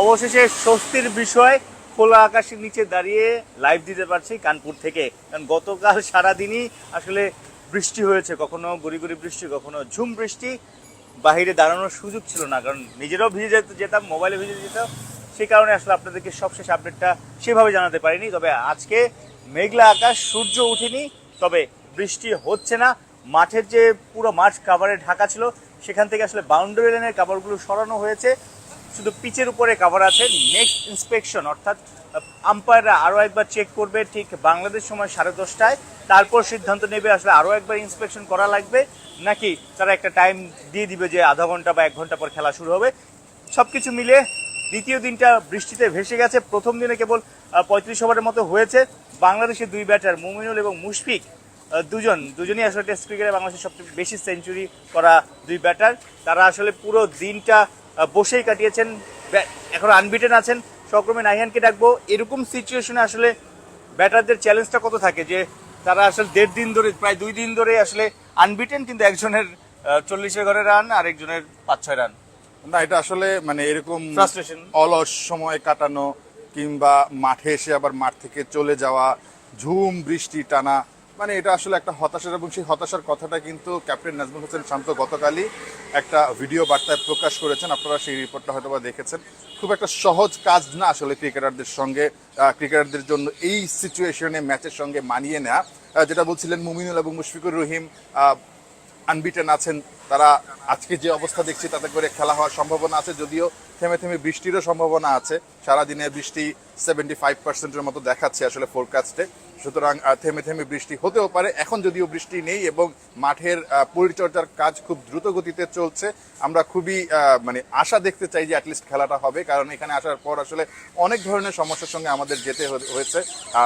অবশেষে স্বস্তির বিষয় খোলা আকাশের নিচে দাঁড়িয়ে লাইভ দিতে পারছি কানপুর থেকে। কারণ গতকাল সারাদিনই আসলে বৃষ্টি হয়েছে, কখনো গুড়ি গুড়ি বৃষ্টি, কখনো ঝুম বৃষ্টি। বাইরে দাঁড়ানোর সুযোগ ছিল না, কারণ নিজেরাও ভিজে যেতে যেতাম মোবাইলে ভিজে যেতাম সেই কারণে আসলে আপনাদেরকে সবশেষ আপডেটটা সেভাবে জানাতে পারিনি। তবে আজকে মেঘলা আকাশ, সূর্য উঠেনি তবে বৃষ্টি হচ্ছে না। মাঠের যে পুরো মাঠ কাভারে ঢাকা ছিল, সেখান থেকে আসলে বাউন্ডারি লাইনের কাভারগুলো সরানো হয়েছে। শুধু পিচের উপরে কাভার আছে। নেক্সট ইন্সপেকশন অর্থাৎ আম্পায়াররা আরও একবার চেক করবে, ঠিক বাংলাদেশ সময় সাড়ে দশটায়। তারপর সিদ্ধান্ত নেবে, আসলে আরও একবার ইন্সপেকশন করা লাগবে, নাকি তারা একটা টাইম দিয়ে দিবে যে আধা ঘণ্টা বা এক ঘণ্টা পর খেলা শুরু হবে। সব কিছু মিলে দ্বিতীয় দিনটা বৃষ্টিতে ভেসে গেছে। প্রথম দিনে কেবল পঁয়ত্রিশ ওভারের মতো হয়েছে। বাংলাদেশের দুই ব্যাটার মুমিনুল এবং মুশফিক দুজন, দুজনই আসলে টেস্ট ক্রিকেটে বাংলাদেশের সবচেয়ে বেশি সেঞ্চুরি করা দুই ব্যাটার তারা আসলে পুরো দিনটা বসেই কাটিয়েছেন। এখন আনবিটেন আছেন। সক্রমে নাইহানকে ডাকবো। এরকম সিচুয়েশনে আসলে ব্যাটারদের চ্যালেঞ্জটা কত থাকে? যে তারা আসলে দেড় দিন ধরে প্রায় দুই দিন ধরে আসলে আনবিটেন কিন্তু একজনের চল্লিশের ঘরে রান আর একজনের পাঁচ ছয় রান না এটা আসলে মানে এরকম. অলস সময় কাটানো কিংবা মাঠে এসে আবার মাঠ থেকে চলে যাওয়া ঝুম বৃষ্টি টানা মানে এটা আসলে একটা হতাশার এবং সেই হতাশার কথাটা কিন্তু ক্যাপ্টেন নাজমুল হোসেন শান্ত গতকালই একটা ভিডিও বার্তায় প্রকাশ করেছেন। আপনারা সেই রিপোর্টটা হয়তো বা দেখেছেন। খুব একটা সহজ কাজ না আসলে ক্রিকেটারদের সঙ্গে ক্রিকেটারদের জন্য এই সিচুয়েশনে ম্যাচের সঙ্গে মানিয়ে নেওয়া যেটা বলছিলেন মুমিনুল এবং মুশফিকুর রহিম আনবিটেন আছেন। তারা আজকে যে অবস্থা দেখছি, তাতে করে খেলা হওয়ার সম্ভাবনা আছে। যদিও থেমে থেমে বৃষ্টিরও সম্ভাবনা আছে। সারাদিনে বৃষ্টি সেভেন্টি ফাইভ পার্সেন্টের মতো দেখাচ্ছে আসলে ফোরকাস্টে সুতরাং থেমে থেমে বৃষ্টি হতেও পারে। এখন যদিও বৃষ্টি নেই এবং মাঠের পরিচর্যার কাজ খুব দ্রুত গতিতে চলছে, আমরা খুবই মানে আশা দেখতে চাই যে অ্যাটলিস্ট খেলাটা হবে। কারণ এখানে আসার পর আসলে অনেক ধরনের সমস্যার সঙ্গে আমাদের যেতে হয়ে- হয়েছে।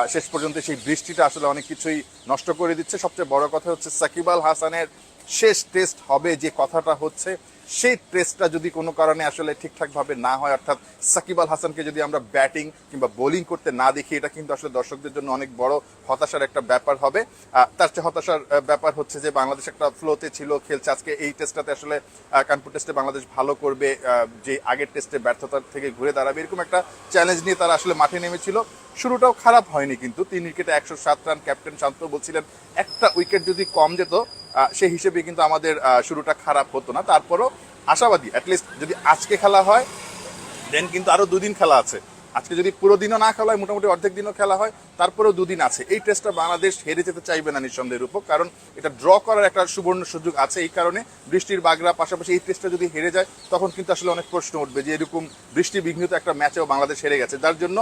শেষ পর্যন্ত সেই বৃষ্টিটা আসলে অনেক কিছুই নষ্ট করে দিচ্ছে। সবচেয়ে বড় কথা হচ্ছে সাকিব আল হাসানের শেষ টেস্ট হবে যে কথাটা হচ্ছে। সেই টেস্টটা যদি কোনো কারণে আসলে ঠিকঠাকভাবে না হয়, অর্থাৎ সাকিব আল হাসানকে যদি আমরা ব্যাটিং কিংবা বোলিং করতে না দেখি, এটা কিন্তু আসলে দর্শকদের জন্য অনেক বড় হতাশার একটা ব্যাপার হবে। তার চেয়ে হতাশার ব্যাপার হচ্ছে যে বাংলাদেশ একটা ফ্লোতে ছিল, খেলছে। আজকে এই টেস্টটাতে আসলে কানপুর টেস্টে বাংলাদেশ ভালো করবে যে আগের টেস্টে ব্যর্থতার থেকে ঘুরে দাঁড়াবে, এরকম একটা চ্যালেঞ্জ নিয়ে তারা আসলে মাঠে নেমেছিল। শুরুটাও খারাপ হয়নি কিন্তু, তিন উইকেটে একশো সাত রান ক্যাপ্টেন শান্ত বলছিলেন, একটা উইকেট যদি কম যেত সেই হিসেবে কিন্তু আমাদের শুরুটা খারাপ হতো না। তারপরও আশাবাদী অ্যাটলিস্ট যদি আজকে খেলা হয় দেন কিন্তু আরও দুদিন খেলা আছে। আজকে যদি পুরো দিনও না খেলা হয়, মোটামুটি অর্ধেক দিনও খেলা হয় তারপরেও দুদিন আছে। এই টেস্টটা বাংলাদেশ হেরে যেতে চাইবে না নিঃসন্দেহের উপর কারণ এটা ড্র করার একটা সুবর্ণ সুযোগ আছে এই কারণে। বৃষ্টির বাগরা পাশাপাশি এই টেস্টটা যদি হেরে যায় তখন কিন্তু আসলে অনেক প্রশ্ন উঠবে যে এরকম বৃষ্টি বিঘ্নিত একটা ম্যাচেও বাংলাদেশ হেরে গেছে। যার জন্য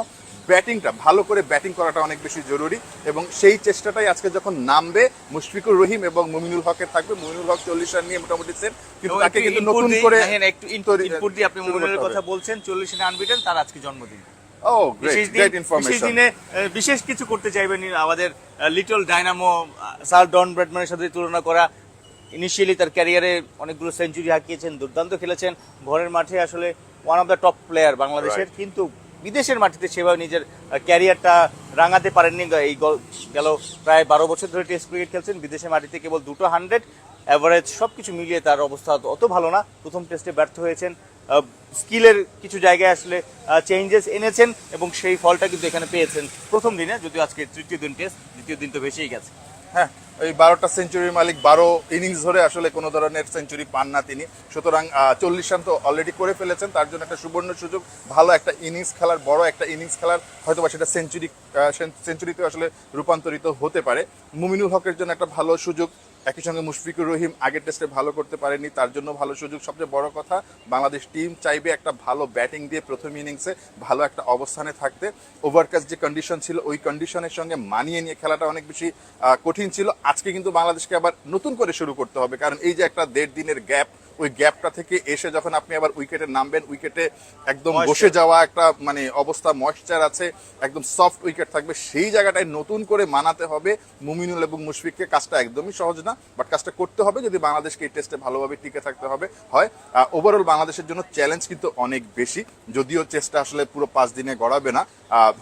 ব্যাটিংটা ভালো করে ব্যাটিং করাটা অনেক বেশি জরুরি এবং সেই চেষ্টাটাই আজকে যখন নামবে মুশফিকুর রহিম এবং মুমিনুল হকের থাকবে। মুমিনুল হক চল্লিশ রান নিয়ে মোটামুটি সেট কিন্তু তাকে কিন্তু নতুন করে একটু ইনপুট দিয়ে আপনি মুমিনুলের কথা বলছেন চল্লিশ রানে আনবিটেন তার আজকে জন্মদিন। ও বিশেষ দিন বিশেষ দিনে বিশেষ কিছু করতে চাইবেন আমাদের লিটল ডাইনামো স্যার ডন ব্র্যাডম্যানের সাথে তুলনা করা। ইনিশিয়ালি তার ক্যারিয়ারে অনেকগুলো সেঞ্চুরি হাঁকিয়েছেন দুর্দান্ত খেলেছেন। ঘরের মাঠে আসলে one of the top player বাংলাদেশের। কিন্তু বিদেশের মাটিতে সেভাবে নিজের ক্যারিয়ারটা রাঙাতে পারেননি। এই গেল প্রায় বারো বছর ধরে টেস্ট ক্রিকেট খেলছেন। বিদেশের মাটিতে কেবল দুটো হান্ড্রেড অ্যাভারেজ সব কিছু মিলিয়ে তার অবস্থা অত- অত ভালো না। প্রথম টেস্টে ব্যর্থ হয়েছেন। স্কিলের কিছু জায়গায় আসলে চেঞ্জেস এনেছেন এবং সেই ফলটা কিন্তু এখানে পেয়েছেন প্রথম দিনে, যদিও আজকে তৃতীয় দিন টেস্ট দ্বিতীয় দিন তো ভেসেই গেছে। হ্যাঁ এই বারোটা সেঞ্চুরির মালিক বারো ইনিংস ধরে আসলে কোনো ধরনের সেঞ্চুরি পান না তিনি। সুতরাং চল্লিশ রান তো অলরেডি করে ফেলেছেন, তার জন্য একটা সুবর্ণ সুযোগ, ভালো একটা ইনিংস খেলার, বড় একটা ইনিংস খেলার হয়তো বা সেটা সেঞ্চুরি সেঞ্চুরিতে আসলে রূপান্তরিত হতে পারে। মুমিনুল হকের জন্য একটা ভালো সুযোগ একই সঙ্গে মুশফিকুর রহিম আগের টেস্টে ভালো করতে পারেনি, তার জন্য ভালো সুযোগ। সবচেয়ে বড় কথা, বাংলাদেশ টিম চাইবে একটা ভালো ব্যাটিং দিয়ে প্রথম ইনিংসে ভালো একটা অবস্থানে থাকতে। ওভারকাস্ট যে কন্ডিশন ছিল, ওই কন্ডিশনের সঙ্গে মানিয়ে নিয়ে খেলাটা অনেক বেশি কঠিন ছিল। আজকে কিন্তু বাংলাদেশকে আবার নতুন করে শুরু করতে হবে, কারণ এই যে একটা দেড় দিনের গ্যাপ ওই গ্যাপটা থেকে এসে যখন আপনি আবার উইকেটে নামবেন উইকেটে একদম বসে যাওয়া একটা মানে অবস্থা ময়েশ্চার আছে একদম সফট উইকেট থাকবে সেই জায়গাটায় নতুন করে মানাতে হবে। মুমিনুল এবং মুশফিককে কাজটা একদমই সহজ না বাট কাজটা করতে হবে যদি বাংলাদেশকে এই টেস্টে ভালোভাবে টিকে থাকতে হবে। হয় ওভারঅল বাংলাদেশের জন্য চ্যালেঞ্জ কিন্তু অনেক বেশি যদিও চেষ্টা আসলে পুরো পাঁচ দিনে গড়াবে না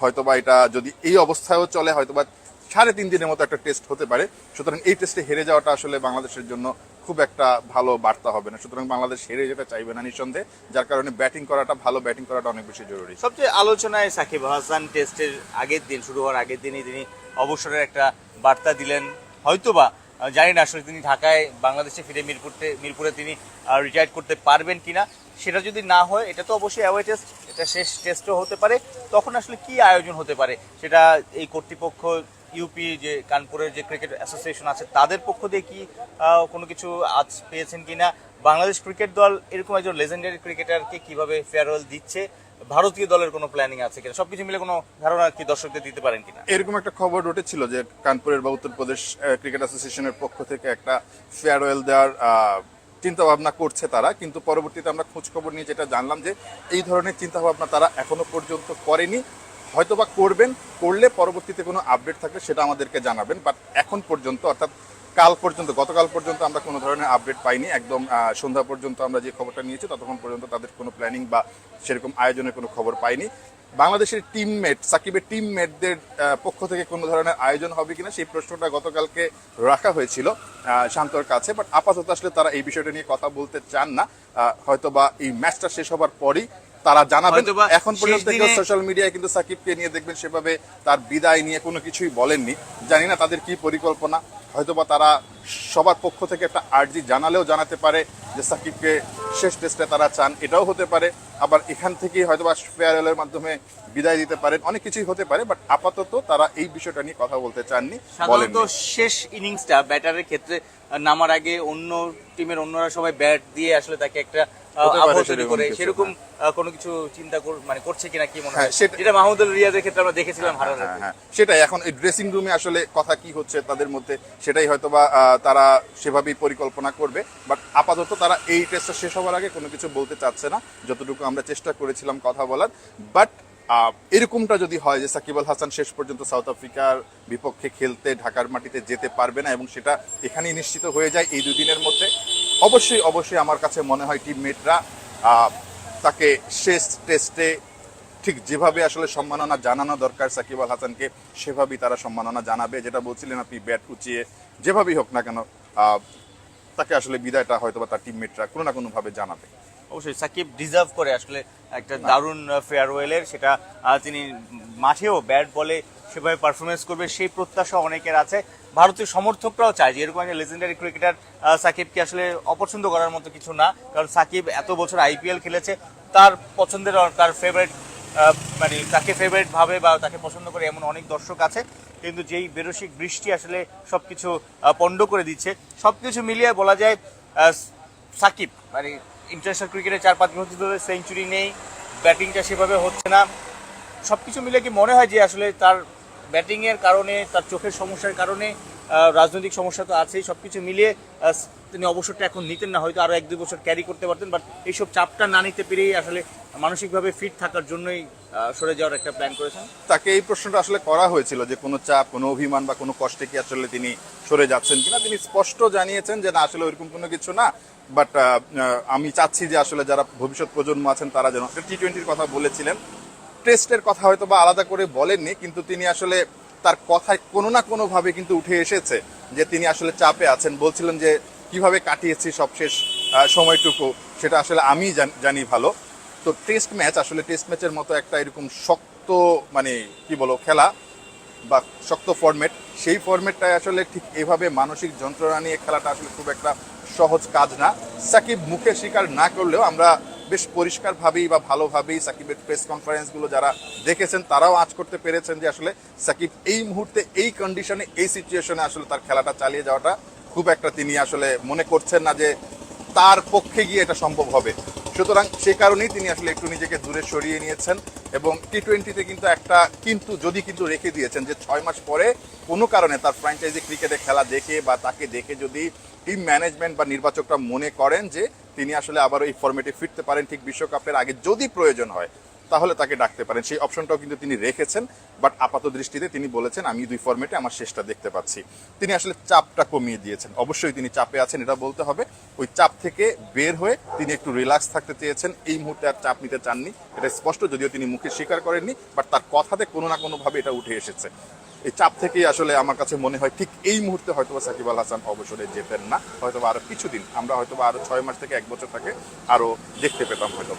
হয়তোবা এটা যদি এই অবস্থায়ও চলে হয়তোবা সাড়ে তিন দিনের মতো একটা টেস্ট হতে পারে। সুতরাং এই টেস্টে হেরে যাওয়াটা আসলে বাংলাদেশের জন্য খুব একটা ভালো বার্তা হবে না। সুতরাং বাংলাদেশ হেরে যেতে চাইবে না নিঃসন্দেহে, যার কারণে ব্যাটিং করাটা ভালো ব্যাটিং করাটা অনেক বেশি জরুরি। সবচেয়ে আলোচনায় সাকিব হাসান টেস্টের আগের দিন, শুরু হওয়ার আগের দিনই তিনি অবসরের একটা বার্তা দিলেন। হয়তোবা জানি না আসলে তিনি ঢাকায়, বাংলাদেশে ফিরে মিরপুরতে, মিরপুরে তিনি রিটায়ার করতে পারবেন কিনা। সেটা যদি না হয়, এটা তো অবশ্যই অ্যাওয়ে টেস্ট এটা শেষ টেস্টও হতে পারে। তখন আসলে কি আয়োজন হতে পারে, সেটা এই কর্তৃপক্ষ ইউপি যে কানপুরের যে ক্রিকেট অ্যাসোসিয়েশন আছে, তাদের পক্ষ দিয়ে কি কোনো কিছু আজ পেয়েছেন কিনা? বাংলাদেশ ক্রিকেট দল এরকম একজন লেজেন্ডারি ক্রিকেটারকে কীভাবে ফেয়ারওয়েল দিচ্ছে? ভারতীয় দলের কোনো প্ল্যানিং আছে কিনা? সবকিছু মিলে কোনো ধারণা কি দর্শকদের দিতে পারেন কিনা? এরকম একটা খবর উঠেছিল যে কানপুরের বা উত্তরপ্রদেশ ক্রিকেট অ্যাসোসিয়েশনের পক্ষ থেকে একটা ফেয়ারওয়েল দেওয়ার চিন্তা ভাবনা করছে তারা। কিন্তু পরবর্তীতে আমরা খোঁজ খবর নিয়ে যেটা জানলাম যে এই ধরনের চিন্তা ভাবনা তারা এখনও পর্যন্ত করেনি। হয়তোবা করবেন করলে পরবর্তীতে কোনো আপডেট থাকলে সেটা আমাদেরকে জানাবেন বাট এখন পর্যন্ত অর্থাৎ কাল পর্যন্ত গতকাল পর্যন্ত আমরা কোনো ধরনের আপডেট পাইনি একদম সন্ধ্যা পর্যন্ত আমরা যে খবরটা নিয়েছি ততক্ষণ পর্যন্ত তাদের কোনো প্ল্যানিং বা সেরকম আয়োজনের কোনো খবর পাইনি। বাংলাদেশের টিমমেট সাকিবের টিমমেটদের পক্ষ থেকে কোনো ধরনের আয়োজন হবে কিনা সেই প্রশ্নটা গতকালকে রাখা হয়েছিল শান্তর কাছে বাট আপাতত আসলে তারা এই বিষয়টা নিয়ে কথা বলতে চান না আহ, হয়তোবা এই ম্যাচটা শেষ হবার পরই তারা জানাবেন। এখন পর্যন্ত কেউ সোশ্যাল মিডিয়ায় কিন্তু সাকিবকে নিয়ে দেখবেন সেভাবে তার বিদায় নিয়ে কোনো কিছুই বলেননি। জানি না তাদের কি পরিকল্পনা হয়তোবা তারা সবার পক্ষ থেকে একটা আর্জি জানালেও জানাতে পারে যে সাকিবকে শেষ টেস্টে তারা চান এটাও হতে পারে। আবার এখান থেকেই হয়তোবা ফেয়ারওয়েলের মাধ্যমে বিদায় দিতে পারেন। অনেক কিছুই হতে পারে বাট আপাতত তারা এই বিষয়টা নিয়ে কথা বলতে চাননি সাধারণত শেষ ইনিংসটা ব্যাটারের ক্ষেত্রে নামার আগে অন্য টিমের অন্যরা সবাই ব্যাট দিয়ে আসলে তাকে একটা সেরকম করে। সেরকম কোনো কিছু চিন্তা মানে করছে কিনা কি মনে হ্যাঁ, হয় সেটা- যেটা মাহমুদুল রিয়াদের ক্ষেত্রে আমরা দেখেছিলাম হ্যাঁ হ্যাঁ সেটাই এখন এই ড্রেসিং রুমে আসলে কথা কি হচ্ছে তাদের মধ্যে সেটাই হয়তোবা তারা সেভাবেই পরিকল্পনা করবে বাট আপাতত তারা এই টেস্টটা শেষ হওয়ার আগে কোনো কিছু বলতে চাচ্ছে না, যতটুকু আমরা চেষ্টা করেছিলাম কথা বলার বাট এরকমটা যদি হয় যে সাকিব আল হাসান শেষ পর্যন্ত সাউথ আফ্রিকার বিপক্ষে খেলতে ঢাকার মাটিতে যেতে পারবে না এবং সেটা এখানেই নিশ্চিত হয়ে যায় এই দুদিনের মধ্যে, অবশ্যই অবশ্যই আমার কাছে মনে হয় টিমমেটরা তাকে শেষ টেস্টে ঠিক যেভাবে আসলে সম্মাননা জানানো দরকার সাকিব আল হাসানকে সেভাবেই তারা সম্মাননা জানাবে। যেটা বলছিলেন আপনি ব্যাট উঁচিয়ে যেভাবেই হোক না কেন তাকে আসলে বিদায়টা হয়তো বা তার টিমমেটরা কোনো না কোনোভাবে জানাবে। অবশ্যই সাকিব ডিজার্ভ করে আসলে একটা দারুণ ফেয়ারওয়েলের সেটা তিনি মাঠেও ব্যাট বলে সেভাবে পারফরমেন্স করবে সেই প্রত্যাশা অনেকের আছে। ভারতীয় সমর্থকরাও চায় যে এরকম একটা লেজেন্ডারি ক্রিকেটার সাকিবকে আসলে অপছন্দ করার মতো কিছু না। কারণ সাকিব এত বছর আইপিএল খেলেছে তার পছন্দের তার ফেভারিট মানে তাকে ফেভারিট ভাবে বা তাকে পছন্দ করে এমন অনেক দর্শক আছে কিন্তু যেই বেরসিক বৃষ্টি আসলে সবকিছু আহ, পণ্ড করে দিচ্ছে সবকিছু মিলিয়ে বলা যায় সাকিব মানে ইন্টারন্যাশনাল ক্রিকেটে চার পাঁচ বছর ধরে সেঞ্চুরি নেই ব্যাটিংটা সেভাবে হচ্ছে না। সব কিছু মিলে কি মনে হয় যে আসলে তার ব্যাটিংয়ের কারণে তার চোখের সমস্যার কারণে রাজনৈতিক সমস্যা তো আছেই সব কিছু মিলিয়ে তিনি অবসরটা এখন নিতেন না হয়তো আরও এক দুই বছর ক্যারি করতে পারতেন বাট এইসব চাপটা না নিতে পেরেই আসলে মানসিকভাবে ফিট থাকার জন্যই সরে যাওয়ার একটা প্ল্যান করেছেন? তাকে এই প্রশ্নটা আসলে করা হয়েছিল যে কোনো চাপ, কোনো অভিমান বা কোনো কষ্টে কি আসলে তিনি সরে যাচ্ছেন কিনা। তিনি স্পষ্ট জানিয়েছেন যে না, আসলে ওইরকম কোনো কিছু না বাট আমি চাচ্ছি যে আসলে যারা ভবিষ্যৎ প্রজন্ম আছেন, তারা যেন টি টোয়েন্টির কথা বলেছিলেন। টেস্টের কথা হয়তো বা আলাদা করে বলেননি, কিন্তু তিনি আসলে তার কথায় কোনো না কোনোভাবে কিন্তু উঠে এসেছে যে তিনি আসলে চাপে আছেন। বলছিলেন যে কীভাবে কাটিয়েছি সবশেষ সময়টুকু, সেটা আসলে আমি জানি ভালো। তো টেস্ট ম্যাচ আসলে টেস্ট ম্যাচের মতো একটা এরকম শক্ত মানে কি বলো খেলা বা শক্ত ফরম্যাট সেই ফরম্যাটটায় আসলে ঠিক এভাবে মানসিক যন্ত্রণা নিয়ে খেলাটা আসলে খুব একটা সহজ কাজ না। সাকিব মুখে স্বীকার না করলেও আমরা বেশ পরিষ্কারভাবেই বা ভালোভাবেই সাকিবের প্রেস কনফারেন্সগুলো যারা দেখেছেন, তারাও আজ করতে পেরেছেন যে আসলে সাকিব এই মুহূর্তে এই কন্ডিশনে এই সিচুয়েশনে আসলে তার খেলাটা চালিয়ে যাওয়াটা খুব একটা তিনি আসলে মনে করছেন না যে তার পক্ষে গিয়ে এটা সম্ভব হবে। সুতরাং সে কারণেই তিনি আসলে একটু নিজেকে দূরে সরিয়ে নিয়েছেন এবং টি টোয়েন্টিতে কিন্তু একটা কিন্তু যদি কিন্তু রেখে দিয়েছেন যে ছয় মাস পরে কোনো কারণে তার ফ্র্যাঞ্চাইজি ক্রিকেটে খেলা দেখে বা তাকে দেখে যদি টিম ম্যানেজমেন্ট বা নির্বাচকরা মনে করেন যে তিনি আসলে আবার এই ফর্মেটে ফিরতে পারেন ঠিক বিশ্বকাপের আগে যদি প্রয়োজন হয় তাহলে তাকে ডাকতে পারেন। সেই অপশনটাও কিন্তু তিনি রেখেছেন বাট আপাত দৃষ্টিতে তিনি বলেছেন, আমি দুই ফর্মেটে আমার শেষটা দেখতে পাচ্ছি। তিনি আসলে চাপটা কমিয়ে দিয়েছেন। অবশ্যই তিনি চাপে আছেন, এটা বলতে হবে। ওই চাপ থেকে বের হয়ে তিনি একটু রিল্যাক্স থাকতে চেয়েছেন। এই মুহূর্তে আর চাপ নিতে চাননি। এটা স্পষ্ট, যদিও তিনি মুখে স্বীকার করেননি বাট তার কথাতে কোনো না কোনোভাবে এটা উঠে এসেছে। এই চাপ থেকেই আসলে আমার কাছে মনে হয় ঠিক এই মুহূর্তে হয়তো সাকিব আল হাসান অবসরে যেতেন না। হয়তো আরও কিছুদিন, আমরা হয়তো আরও ছয় মাস থেকে এক বছর তাকে আরও দেখতে পেতাম হয়তো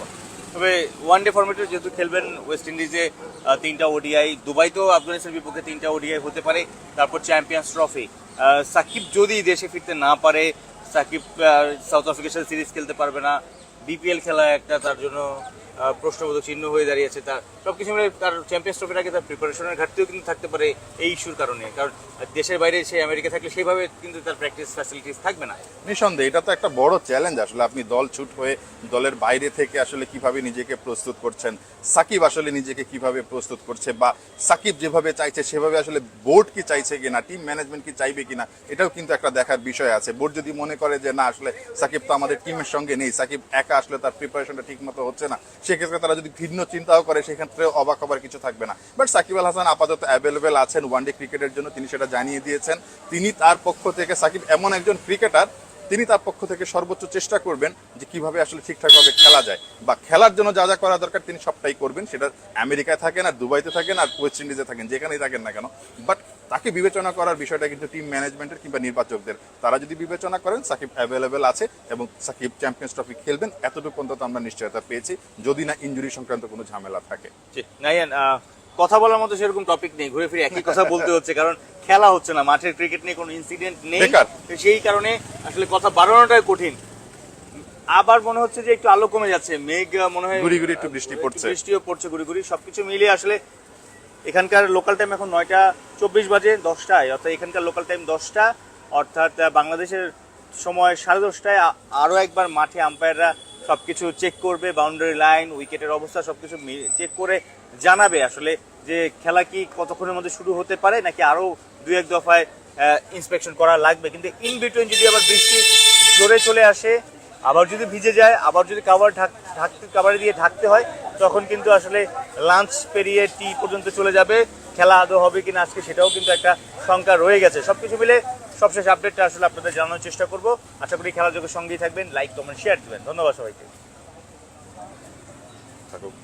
তবে ওয়ান ডে ফরম্যাটে যেহেতু খেলবেন ওয়েস্ট ইন্ডিজে তিনটা ওডিআই দুবাইতেও আফগানিস্তানের বিপক্ষে তিনটা ওডিআই হতে পারে, তারপর চ্যাম্পিয়ন্স ট্রফি সাকিব যদি দেশে ফিরতে না পারে, সাকিব সাউথ আফ্রিকার সাথে সিরিজ খেলতে পারবে না। বিপিএল খেলা একটা তার জন্য প্রশ্নবোধক চিহ্ন হয়ে দাঁড়িয়েছে তার। সবকিছু মিলে তার চ্যাম্পিয়ন্স ট্রফির আগে তার প্রিপারেশনের ঘাটতিও কিন্তু থাকতে পারে এই ইস্যুর কারণে। কারণ দেশের বাইরে সে আমেরিকা থাকলে সেইভাবে কিন্তু তার প্র্যাকটিস ফ্যাসিলিটিস থাকবে না। নিঃসন্দেহে, এটা তো একটা বড় চ্যালেঞ্জ আসলে আপনি দল ছুট হয়ে দলের বাইরে থেকে আসলে কীভাবে নিজেকে প্রস্তুত করছেন, সাকিব আসলে নিজেকে কীভাবে প্রস্তুত করছে বা সাকিব যেভাবে চাইছে, সেভাবে আসলে বোর্ড কি চাইছে কিনা টিম ম্যানেজমেন্ট কি চাইবে কিনা, এটাও কিন্তু একটা দেখার বিষয় আছে। বোর্ড যদি মনে করে যে, না, আসলে সাকিব তো আমাদের টিমের সঙ্গে নেই, সাকিব একা আসলে তার প্রিপারেশনটা ঠিক মতো হচ্ছে না, সেক্ষেত্রে তারা যদি ভিন্ন চিন্তাও করে সেক্ষেত্রে অবাক হবার কিছু থাকবে না। বাট সাকিব আল হাসান আপাতত অ্যাভেলেবেল আছেন ওয়ানডে ক্রিকেটের জন্য। তিনি সেটা জানিয়ে দিয়েছেন। তিনি তার পক্ষ থেকে সাকিব এমন একজন ক্রিকেটার তিনি তার পক্ষ থেকে সর্বোচ্চ চেষ্টা করবেন যে কীভাবে আসলে ঠিকঠাকভাবে খেলা যায়। বা খেলার জন্য যা যা করা দরকার তিনি সবটাই করবেন। সেটা আমেরিকায় থাকেন আর দুবাইতে থাকেন আর ওয়েস্ট ইন্ডিজে থাকেন, যেখানেই থাকেন না কেন। বাট তাকে বিবেচনা করার বিষয়টা কিন্তু টিম ম্যানেজমেন্টের কিংবা নির্বাচকদের। তারা যদি বিবেচনা করেন, সাকিব অ্যাভেলেবেল আছে এবং সাকিব চ্যাম্পিয়ন্স ট্রফি খেলবেন, এতটুকু অন্তত আমরা নিশ্চয়তা পেয়েছি, যদি না ইঞ্জুরি সংক্রান্ত কোনো ঝামেলা থাকে। কথা বলার মতো সেরকম টপিক নেই ঘুরে ফিরে একই কথা বলতে হচ্ছে কারণ খেলা হচ্ছে না মাঠের ক্রিকেট নিয়ে কোনো ইনসিডেন্ট নেই। সেই কারণে আসলে কথা বাড়ানোটাই কঠিন। আবার মনে হচ্ছে যে একটু আলো কমে যাচ্ছে মেঘ মনে হয় গুড়ি গুড়ি একটু বৃষ্টি পড়ছে। বৃষ্টিও পড়ছে গুড়ি গুড়ি সবকিছু মিলিয়ে আসলে এখানকার লোকাল টাইম এখন নয়টা চব্বিশ বাজে দশটায় অর্থাৎ এখানকার লোকাল টাইম দশটা অর্থাৎ বাংলাদেশের সময় সাড়ে দশটায় আ- আরও একবার মাঠে আম্পায়াররা সবকিছু চেক করবে বাউন্ডারি লাইন উইকেটের অবস্থা সবকিছু চেক করে জানাবে আসলে যে খেলা কি কতক্ষণের মধ্যে শুরু হতে পারে, নাকি আরও দুই এক দফায় ইন্সপেকশন করা লাগবে। কিন্তু ইন বিটুইন যদি আবার বৃষ্টি জোরে চলে আসে, আবার যদি ভিজে যায়, আবার যদি কাভার ঢাক ঢাকতে কাভারে দিয়ে ঢাকতে হয়, তখন কিন্তু আসলে লাঞ্চ পেরিয়ে টি পর্যন্ত চলে যাবে। খেলা আদৌ হবে কিনা আজকে সেটাও কিন্তু একটা শঙ্কা রয়ে গেছে। সব কিছু মিলে সবশেষ আপডেটটা আসলে আপনাদের জানানোর চেষ্টা করব। আশা করি খেলা যোগের সঙ্গেই থাকবেন। লাইক কমেন্ট শেয়ার দিবেন। ধন্যবাদ সবাইকে। থাকুক।